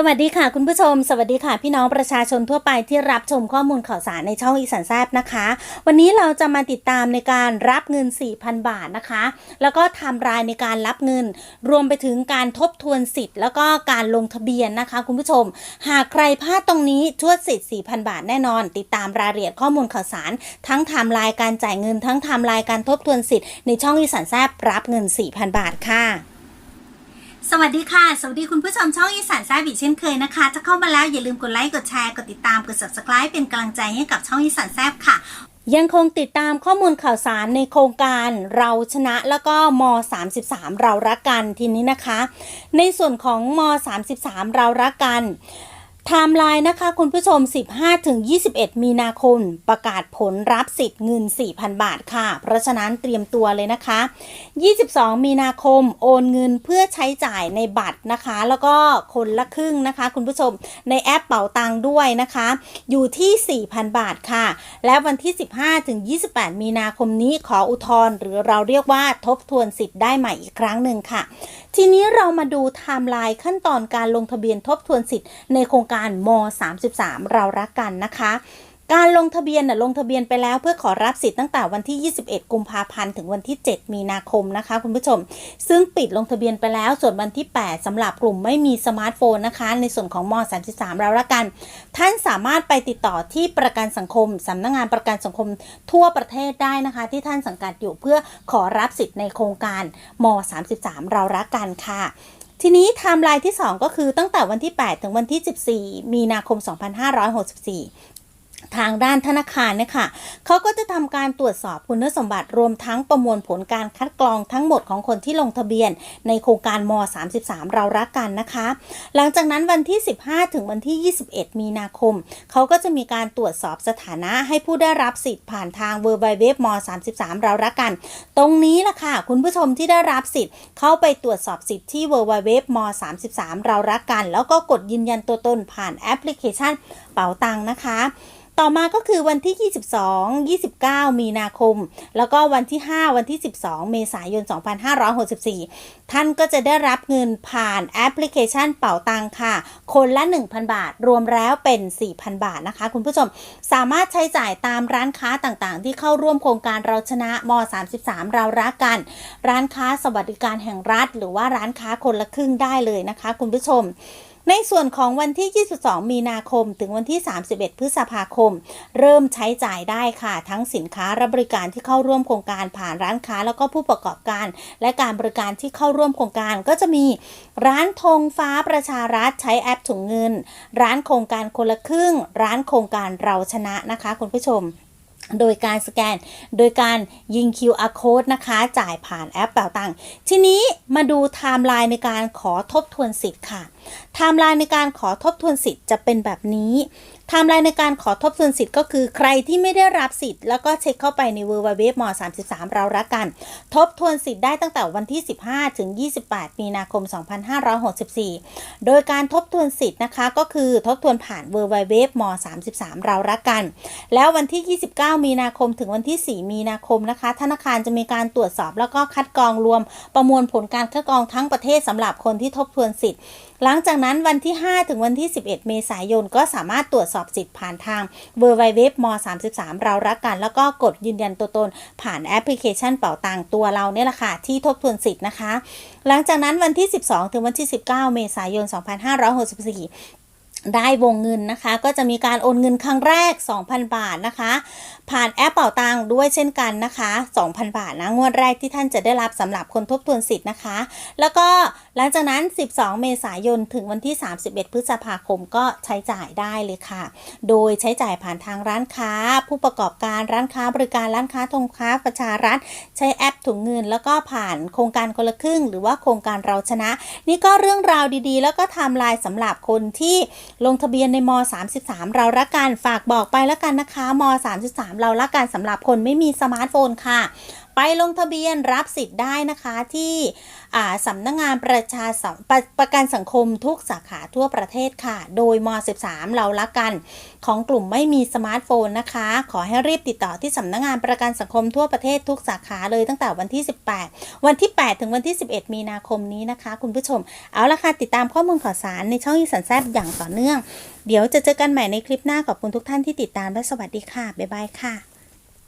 สวัสดีค่ะคุณผู้ชม สวัสดีค่ะพี่น้องประชาชนทั่วไปที่รับชมข้อมูลข่าวสารในช่องอีสานแซบนะคะ วันนี้เราจะมาติดตามในการรับเงิน 4,000 บาทนะคะ แล้วก็ไทำรายในการรับเงิน รวมไปถึงการทบทวนสิทธิ์ แล้วก็การลงทะเบียนนะคะ คุณผู้ชม หากใครพลาดตรงนี้ชวดสิทธิ์ 4,000 บาทแน่นอน ติดตามรายละเอียดข้อมูลข่าวสาร ทั้งไทม์ไลน์การจ่ายเงิน ทั้งไทม์ไลน์การทบทวนสิทธิ์ในช่องอีสานแซบรับเงิน 4,000 บาทค่ะ สวัสดีค่ะ สวัสดีคุณผู้ชมช่องอีสานแซ่บอีกเช่นเคยนะคะ ถ้าเข้ามาแล้วอย่าลืมกดไลค์ กดแชร์ กดติดตาม กด subscribe เป็นกำลังใจให้กับช่องอีสานแซ่บค่ะ ยังคงติดตามข้อมูลข่าวสารในโครงการเราชนะแล้วก็ม 33 เรารักกันทีนี้นะคะ ในส่วนของม 33 เรารักกัน ไทม์ไลน์นะคะคุณผู้ชม 15-21 มีนาคม ประกาศผลรับสิทธิ์เงิน 4,000 บาทค่ะ เพราะฉะนั้นเตรียมตัวเลยนะคะ 22 มีนาคมโอนเงินเพื่อใช้จ่ายในบัตรนะคะ แล้วก็คนละครึ่งนะคะ คุณผู้ชมในแอปเป๋าตังด้วยนะคะ อยู่ที่ 4,000 บาทค่ะ และวันที่ 15-28 มีนาคมนี้ขออุทธรณ์หรือเราเรียกว่าทบทวนสิทธิ์ได้ใหม่อีกครั้งหนึ่งค่ะ ทีนี้เรามาดูไทม์ไลน์ขั้นตอนการลงทะเบียนทบทวนสิทธิ์ในโครงการม 33 เรารักกันนะคะ การลงทะเบียนน่ะลงทะเบียนไปแล้วเพื่อขอรับสิทธิ์ตั้งแต่วันที่ 21 กุมภาพันธ์ถึงวันที่ 7 มีนาคมนะคะ คุณผู้ชม ซึ่งปิดลงทะเบียนไปแล้วส่วนวันที่ 8สำหรับกลุ่มไม่มีสมาร์ทโฟนนะคะ ในส่วนของม 33 เราละกัน ท่านสามารถไปติดต่อที่ประกันสังคมสำนักงงานประกันสังคมทั่วประเทศได้นะคะ ที่ท่านสังกัดอยู่เพื่อขอรับสิทธิ์ในโครงการม 33 เรารักกันค่ะ ทีนี้ไทม์ไลน์ที่ 2 ก็คือตั้งแต่วันที่ 8 ถึงวันที่ 14 มีนาคม 2564 ทางด้านธนาคารเนี่ยค่ะเขาก็จะทำการตรวจสอบคุณสมบัติรวมทั้งประมวลผลการคัดกรองทั้งหมดของคนที่ลงทะเบียน ในโครงการม 33 เรารักกันนะคะ หลังจากนั้นวันที่ 15 ถึงวันที่ 21 มีนาคม เขาก็จะมีการตรวจสอบสถานะให้ผู้ได้รับสิทธิ์ผ่านทาง w w w m 33 เรารักกัน ตรงนี้ล่ะค่ะ คุณผู้ชมที่ได้รับสิทธิ์ เข้าไปตรวจสอบสิทธิ์ที่ w w w m 33 เรารักกัน แล้วก็กดยืนยันตัวตนผ่านแอปพลิเคชันเป๋าตังนะคะ ต่อมาก็คือวันที่ 22 29 มีนาคม แล้วก็วันที่ 5 วันที่ 12 เมษายน 2564 ท่านก็จะได้รับเงินผ่านแอปพลิเคชันเป่าตังค่ะ คนละ 1,000 บาท รวมแล้วเป็น 4,000 บาทนะคะ คุณผู้ชม สามารถใช้จ่ายตามร้านค้าต่างๆ ที่เข้าร่วมโครงการเราชนะม 33 เรารักกัน ร้านค้าสวัสดิการแห่งรัฐ หรือว่าร้านค้าคนละครึ่งได้เลยนะคะ คุณผู้ชม ในส่วนของวันที่ 22 มีนาคม ถึงวันที่ 31 พฤษภาคม เริ่มใช้จ่ายได้ค่ะ ทั้งสินค้าและบริการที่เข้าร่วมโครงการผ่านร้านค้าแล้วก็ผู้ประกอบการ และการบริการที่เข้าร่วมโครงการก็จะมีร้านธงฟ้าประชารัฐใช้แอปถุงเงิน ร้านโครงการคนละครึ่ง ร้านโครงการเราชนะนะคะ คุณผู้ชม โดยการสแกน โดยการยิง QR code นะคะ จ่ายผ่านแอปเป่าตังค์ ทีนี้มาดูไทม์ไลน์ในการขอทบทวนสิทธิ์ค่ะ ไทม์ไลน์ในการขอทบทวนสิทธิ์จะเป็นแบบนี้ ไทม์ไลน์ในการขอทบทวนสิทธิ์ก็คือใครที่ไม่ได้รับสิทธิ์แล้วก็เช็คเข้าไปใน w w w m 33เรารักกัน ทบทวนสิทธิ์ได้ตั้งแต่วันที่ 15 ถึง 28 มีนาคม 2564 โดยการทบทวนสิทธิ์นะคะก็คือทบทวนผ่าน w w w m 33เรารักกัน แล้ววันที่ 29 มีนาคมถึงวันที่ 4 มีนาคมนะคะ ธนาคารจะมีการตรวจสอบแล้วก็คัดกรองรวม ประมวลผลการคัดกรองทั้งประเทศสำหรับคนที่ทบทวนสิทธิ์ หลังจากนั้นวันที่ 5 ถึงวันที่ 11 เมษายนก็สามารถตรวจสอบสิทธิ์ผ่านทาง w w w m 33เรารักกัน แล้วก็กดยืนยันตัวตน ผ่านแอปพลิเคชันเป๋าตังตัวเราเนี่ยแหละค่ะ ที่ทบทวนสิทธิ์นะคะ หลังจากนั้นวันที่ 12 ถึงวันที่ 19 เมษายน 2564 ได้วงเงินนะคะ ก็จะมีการโอนเงินครั้งแรก 2,000 บาทนะคะ ผ่านแอปเป่าตังด้วยเช่นกันนะคะ 2,000 บาทนะงวดแรกที่ท่านจะได้รับสำหรับคนทบทวนสิทธิ์นะคะ แล้วก็หลังจากนั้น 12 เมษายนถึงวันที่ 31 พฤษภาคมก็ใช้จ่ายได้เลยค่ะ โดยใช้จ่ายผ่านทางร้านค้า ผู้ประกอบการร้านค้าบริการร้านค้าธงค้าประชารัฐ ใช้แอปถุงเงิน แล้วก็ผ่านโครงการคนละครึ่ง หรือว่าโครงการเราชนะ นี่ก็เรื่องราวดีๆ แล้วก็ไทม์ไลน์สำหรับคนที่ลงทะเบียนในม 33 เรารักกันฝากบอกไปแล้วกันนะคะม 33 เรารักกันสำหรับคนไม่มีสมาร์ทโฟนค่ะ ไปลงทะเบียนรับสิทธิ์ได้นะคะที่สำนักงงานประชาสัมประประกันสังคมทุกสาขาทั่วประเทศค่ะ โดยม 13 เราละกัน ของกลุ่มไม่มีสมาร์ทโฟนนะคะ ขอให้รีบติดต่อที่สำนักงงานประกันสังคมทั่วประเทศทุกสาขาเลยตั้งแต่วันที่ 18 วันที่ 8 ถึงวันที่ 11 มีนาคมนี้นะคะ คุณผู้ชม เอาละค่ะติดตามข้อมูลข่าวสารในช่องอีสันแซบอย่างต่อเนื่อง เดี๋ยวจะเจอกันใหม่ในคลิปหน้าขอบคุณทุกท่านที่ติดตามและสวัสดีค่ะบ๊ายบายค่ะ